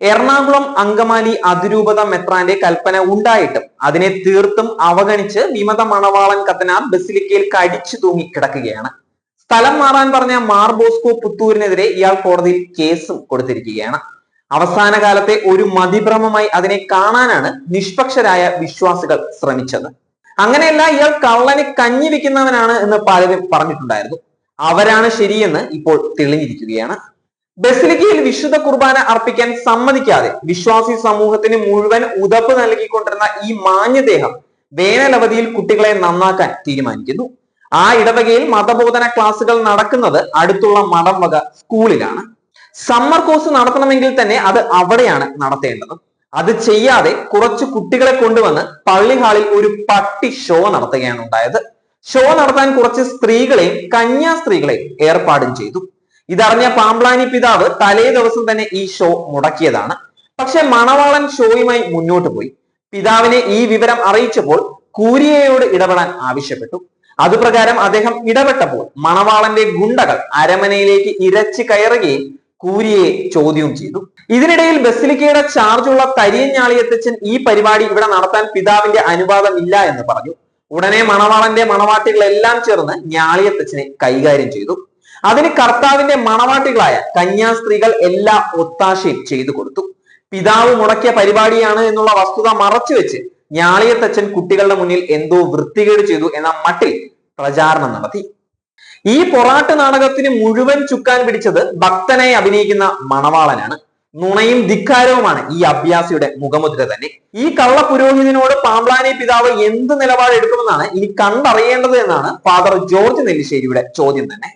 എറണാകുളം അങ്കമാലി അതിരൂപത മെത്രാന്റെ കൽപ്പന ഉണ്ടായിട്ടും അതിനെ തീർത്തും അവഗണിച്ച് വിമത മണവാളൻ കത്തനാർ ബസിലിക്കയിൽ കടിച്ചു തൂങ്ങി കിടക്കുകയാണ് സ്ഥലം മാറാൻ പറഞ്ഞ മാർബോസ്കോ പുത്തൂരിനെതിരെ ഇയാൾ കോടതിയിൽ കേസും കൊടുത്തിരിക്കുകയാണ്. അവസാന കാലത്തെ ഒരു മതിഭ്രമമായി അതിനെ കാണാനാണ് നിഷ്പക്ഷരായ വിശ്വാസികൾ ശ്രമിച്ചത്. അങ്ങനെയല്ല ഇയാൾ കള്ളനെ കഞ്ഞി വെക്കുന്നവനാണ് എന്ന് പലരും പറഞ്ഞിട്ടുണ്ടായിരുന്നു. അവരാണ് ശരിയെന്ന് ഇപ്പോൾ തെളിഞ്ഞിരിക്കുകയാണ്. ബസിലിക്കയിൽ വിശുദ്ധ കുർബാന അർപ്പിക്കാൻ സമ്മതിക്കാതെ വിശ്വാസി സമൂഹത്തിന് മുഴുവൻ ഉതപ്പ് നൽകിക്കൊണ്ടിരുന്ന ഈ മാന്യദേഹം വേനലവധിയിൽ കുട്ടികളെ നന്നാക്കാൻ തീരുമാനിക്കുന്നു. ആ ഇടവകയിൽ മതബോധന ക്ലാസുകൾ നടക്കുന്നത് അടുത്തുള്ള മഠം വക സ്കൂളിലാണ്. സമ്മർ കോഴ്സ് നടത്തണമെങ്കിൽ തന്നെ അത് അവിടെയാണ് നടത്തേണ്ടത്. അത് ചെയ്യാതെ കുറച്ച് കുട്ടികളെ കൊണ്ടുവന്ന് പള്ളി ഹാളിൽ ഒരു പട്ടി ഷോ നടത്തുകയാണ് ഉണ്ടായത്. ഷോ നടത്താൻ കുറച്ച് സ്ത്രീകളെയും കന്യാസ്ത്രീകളെയും ഏർപ്പാടും ചെയ്തു. ഇതറിഞ്ഞ പാമ്പ്ലാനി പിതാവ് തലേ ദിവസം തന്നെ ഈ ഷോ മുടക്കിയതാണ്. പക്ഷെ മണവാളൻ ഷോയുമായി മുന്നോട്ട് പോയി. പിതാവിനെ ഈ വിവരം അറിയിച്ചപ്പോൾ കൂരിയയോട് ഇടപെടാൻ ആവശ്യപ്പെട്ടു. അതുപ്രകാരം അദ്ദേഹം ഇടപെട്ടപ്പോൾ മണവാളന്റെ ഗുണ്ടകൾ അരമനയിലേക്ക് ഇരച്ചു കയറുകയും കൂരിയെ ചോദ്യവും ചെയ്തു. ഇതിനിടയിൽ ബസിലിക്കയുടെ ചാർജുള്ള തരിയഞ്ഞാളിയത്തച്ഛൻ ഈ പരിപാടി ഇവിടെ നടത്താൻ പിതാവിന്റെ അനുവാദം ഇല്ല എന്ന് പറഞ്ഞു. ഉടനെ മണവാളന്റെ മണവാട്ടികളെല്ലാം ചേർന്ന് ഞാളിയത്തച്ഛനെ കൈകാര്യം ചെയ്തു. അതിന് കർത്താവിന്റെ മണവാട്ടികളായ കന്യാസ്ത്രീകൾ എല്ലാ ഒത്താശയും ചെയ്തു കൊടുത്തു. പിതാവ് മുടക്കിയ പരിപാടിയാണ് എന്നുള്ള വസ്തുത മറച്ചു വെച്ച് ഞാളിയത്തച്ഛൻ കുട്ടികളുടെ മുന്നിൽ എന്തോ വൃത്തികേട് ചെയ്തു എന്ന മട്ടിൽ പ്രചാരണം നടത്തി. ഈ പൊറാട്ട് നാടകത്തിന് മുഴുവൻ ചുക്കാൻ പിടിച്ചത് ഭക്തനെ അഭിനയിക്കുന്ന മണവാളനാണ്. നുണയും ധിക്കാരവുമാണ് ഈ അഭ്യാസിയുടെ മുഖമുദ്ര തന്നെ. ഈ കള്ള പുരോഹിതനോട് പാമ്പ്ലാനി പിതാവ് എന്ത് നിലപാടെടുക്കുമെന്നാണ് ഇനി കണ്ടറിയേണ്ടത് എന്നാണ് ഫാദർ ജോർജ് നെല്ലിശ്ശേരിയുടെ ചോദ്യം തന്നെ.